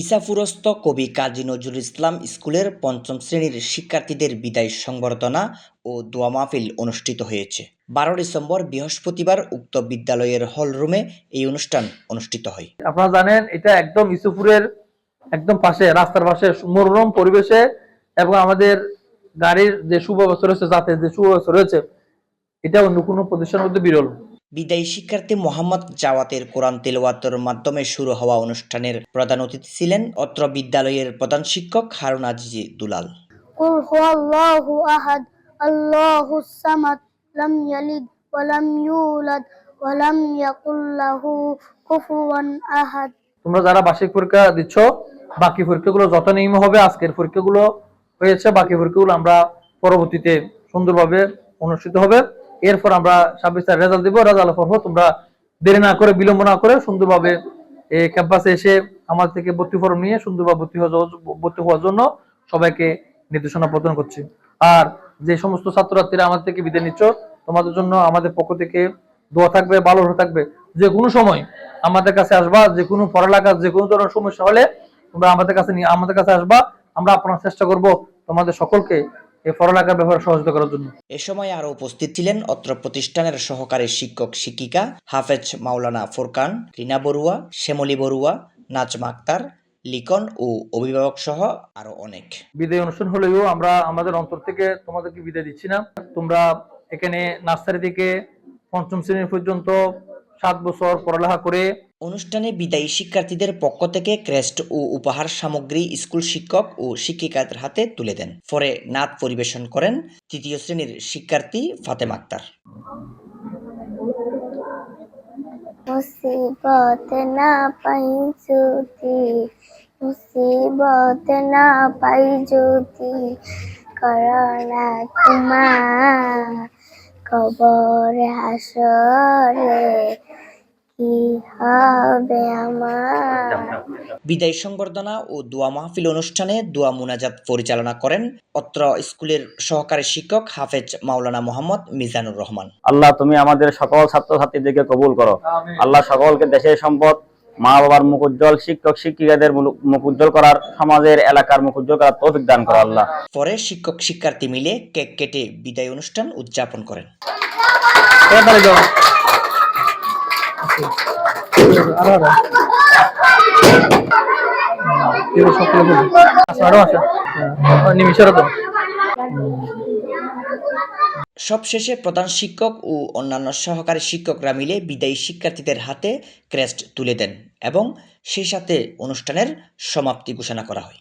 ইসাফুরস্ত কবি কাজী নজরুল ইসলাম স্কুলের পঞ্চম শ্রেণির শিক্ষার্থীদের বিদায় সংবর্ধনা ও দোয়া মাহফিল অনুষ্ঠিত হয়েছে। বারো ডিসেম্বর বৃহস্পতিবার উক্ত বিদ্যালয়ের হলরুমে এই অনুষ্ঠান অনুষ্ঠিত হয়। আপনারা জানেন, এটা একদম ইসুপুরের একদম পাশে, রাস্তার পাশে মনোরম পরিবেশে এবং আমাদের গাড়ির যে সুব্যবস্থা রয়েছে যাতে যে সুব্যবস্থা রয়েছে এটা অন্য কোনো প্রতিষ্ঠানের মধ্যে বিরল। বিদায়ী শিক্ষার্থী মোহাম্মদ জাওয়াতের কোরআন তেলওয়াতর মাধ্যমে শুরু হওয়া অনুষ্ঠানের প্রধান অতিথি ছিলেন অত্র বিদ্যালয়ের প্রধান শিক্ষক হারুন আজিজি দুলাল। তোমরা যারা বার্ষিক পরীক্ষা দিচ্ছ বাকি পরীক্ষাগুলো যত নিম হবে আজকের পরীক্ষাগুলো হয়েছে বাকি পরীক্ষাগুলো আমরা পরবর্তীতে সুন্দরভাবে অনুষ্ঠিত হবে। এরপর আমরা তারিখ রেজাল্ট দিব রেজাল্ট পর তোমরা দেরি না করে, বিলম্ব না করে সুন্দরভাবে এই ক্যাম্পাসে এসে আমার থেকে ভর্তি ফর্ম নিয়ে সুন্দরভাবে ভর্তি হওয়া ভর্তি হওয়ার জন্য সবাইকে নির্দেশনা প্রদান করছি। আর যে সমস্ত ছাত্রছাত্রীরা আমাদের থেকে বিদায় নিচ্ছ, তোমাদের জন্য আমাদের পক্ষ থেকে দোয়া থাকবে ভালো থাকবে। যে কোনো সময় আমাদের কাছে আসবা, যে কোনো পড়ালেখার, যে কোনো ধরনের সমস্যা হলে তোমরা আমাদের কাছে নিয়ে, আমাদের কাছে আসবা, আমরা আপনার চেষ্টা করব তোমাদের সকলকে এই পড়ালেখার ব্যাপারে সহযোগিতা করার জন্য। এ সময় আরও উপস্থিত ছিলেন অত্র প্রতিষ্ঠানের সহকারী শিক্ষক শিক্ষিকা হাফেজ মাওলানা ফুরকান রিনা বড়ুয়া শ্যামলী বড়ুয়া নাজমা আক্তার লিকন ও অভিভাবক সহ আরও অনেক। বিদায় অনুষ্ঠান হলেও আমরা আমাদের অন্তর থেকে তোমাদেরকে বিদায় দিচ্ছি না। তোমরা এখানে নার্সারি থেকে পঞ্চম শ্রেণি পর্যন্ত সাত বছর পড়ালেখা করে অনুষ্ঠানে বিদায়ী শিক্ষার্থীদের পক্ষ থেকে ক্রেস্ট ও উপহার সামগ্রী স্কুল শিক্ষক ও শিক্ষিকাদের হাতে তুলে দেন। পরে নাচ পরিবেশন করেন তৃতীয় শ্রেণির শিক্ষার্থী ফাতেমা আক্তার। মুসিবত না পাই যদি, মুসিবত না পাই যদি, করোনা তোমার হাসরে কি হবে আমার? বিদায় সংবর্ধনা ও দোয়া মাহফিল অনুষ্ঠানে দোয়া মুনাজাত পরিচালনা করেন অত্র স্কুলের সহকারী শিক্ষক হাফেজ মাওলানা মোহাম্মদ মিজানুর রহমান। আল্লাহ তুমি আমাদের সকল ছাত্রছাত্রীদেরকে কবুল করো। আল্লাহ সকলকে দেশের সম্পদ মা বাবার মুখ উজ্জ্বল শিক্ষক শিক্ষিকাদের মুখ উজ্জ্বল করার সমাজের এলাকার মুখ উজ্জ্বল করার তৌফিক দান করো আল্লাহ। পরে শিক্ষক শিক্ষার্থী মিলে কেক কেটে বিদায় অনুষ্ঠান উদযাপন করেন। সবশেষে প্রধান শিক্ষক ও অন্যান্য সহকারী শিক্ষকরা মিলে বিদায়ী শিক্ষার্থীদের হাতে ক্রেস্ট তুলে দেন এবং সেই সাথে অনুষ্ঠানের সমাপ্তি ঘোষণা করা হয়।